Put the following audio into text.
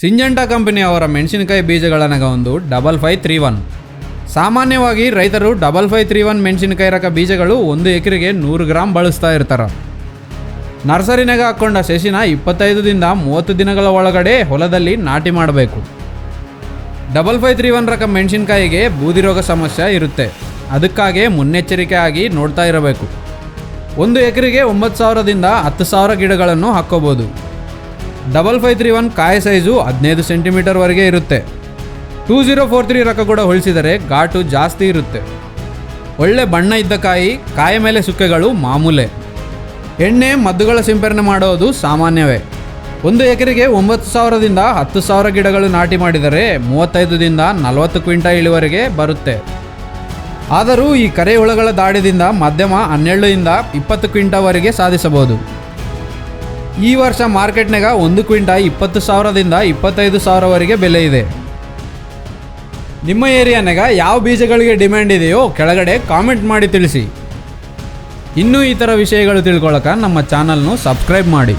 ಸಿಂಜಂಟಾ ಕಂಪನಿಯವರ ಮೆಣಸಿನಕಾಯಿ ಬೀಜಗಳನಗ ಒಂದು double five three one ಸಾಮಾನ್ಯವಾಗಿ ರೈತರು ಡಬಲ್ ಫೈವ್ ತ್ರೀ ಒನ್ ಮೆಣಸಿನಕಾಯಿ ರಕ ಬೀಜಗಳು ಒಂದು ಎಕರೆಗೆ ನೂರು ಗ್ರಾಮ್ ಬಳಸ್ತಾ ಇರ್ತಾರೆ. ನರ್ಸರಿನಾಗ ಹಾಕ್ಕೊಂಡ ಸಸಿನ ಇಪ್ಪತ್ತೈದರಿಂದ ಮೂವತ್ತು ದಿನಗಳ ಒಳಗಡೆ ಹೊಲದಲ್ಲಿ ನಾಟಿ ಮಾಡಬೇಕು. ಡಬಲ್ ಫೈ ತ್ರೀ ಒನ್ ರಕ ಮೆಣಸಿನಕಾಯಿಗೆ ಬೂದಿ ರೋಗ ಸಮಸ್ಯೆ ಇರುತ್ತೆ. ಅದಕ್ಕಾಗಿ ಮುನ್ನೆಚ್ಚರಿಕೆ ಆಗಿ ನೋಡ್ತಾ ಇರಬೇಕು. ಒಂದು ಎಕರೆಗೆ ಒಂಬತ್ತು ಸಾವಿರದಿಂದ ಹತ್ತು ಸಾವಿರ ಗಿಡಗಳನ್ನು ಹಾಕ್ಕೋಬೋದು. ಡಬಲ್ ಫೈವ್ ತ್ರೀ ಒನ್ ಕಾಯ ಸೈಜು ಹದಿನೈದು ಸೆಂಟಿಮೀಟರ್ವರೆಗೆ ಇರುತ್ತೆ. ಟೂ ಜೀರೋ ಫೋರ್ ತ್ರೀ ರಕ ಕೂಡ ಹೋಲಿಸಿದರೆ ಘಾಟು ಜಾಸ್ತಿ ಇರುತ್ತೆ. ಒಳ್ಳೆ ಬಣ್ಣ ಇದ್ದ ಕಾಯಿ, ಕಾಯ ಮೇಲೆ ಸುಕ್ಕೆಗಳು ಮಾಮೂಲೆ. ಎಣ್ಣೆ, ಮದ್ದುಗಳ ಸಿಂಪರಣೆ ಮಾಡೋದು ಸಾಮಾನ್ಯವೇ. ಒಂದು ಎಕರೆಗೆ ಒಂಬತ್ತು ಸಾವಿರದಿಂದ ಹತ್ತು ಸಾವಿರ ಗಿಡಗಳು ನಾಟಿ ಮಾಡಿದರೆ ಮೂವತ್ತೈದರಿಂದ ನಲವತ್ತು ಕ್ವಿಂಟಾ ಇಳುವರೆಗೆ ಬರುತ್ತೆ. ಆದರೂ ಈ ಕರೆ ಹುಳಗಳ ದಾಳಿದಿಂದ ಮಧ್ಯಮ ಹನ್ನೆರಡರಿಂದ ಇಪ್ಪತ್ತು ಕ್ವಿಂಟವರೆಗೆ ಸಾಧಿಸಬಹುದು. ಈ ವರ್ಷ ಮಾರ್ಕೆಟ್ನಾಗ ಒಂದು ಕ್ವಿಂಟ ಇಪ್ಪತ್ತು ಸಾವಿರದಿಂದ ಇಪ್ಪತ್ತೈದು ಸಾವಿರವರೆಗೆ ಬೆಲೆ ಇದೆ. ನಿಮ್ಮ ಏರಿಯಾನಾಗ ಯಾವ ಬೀಜಗಳಿಗೆ ಡಿಮ್ಯಾಂಡ್ ಇದೆಯೋ ಕೆಳಗಡೆ ಕಾಮೆಂಟ್ ಮಾಡಿ ತಿಳಿಸಿ. ಇನ್ನೂ ಈ ಥರ ವಿಷಯಗಳು ತಿಳ್ಕೊಳ್ಳೋಕೆ ನಮ್ಮ ಚಾನಲ್ನು ಸಬ್ಸ್ಕ್ರೈಬ್ ಮಾಡಿ.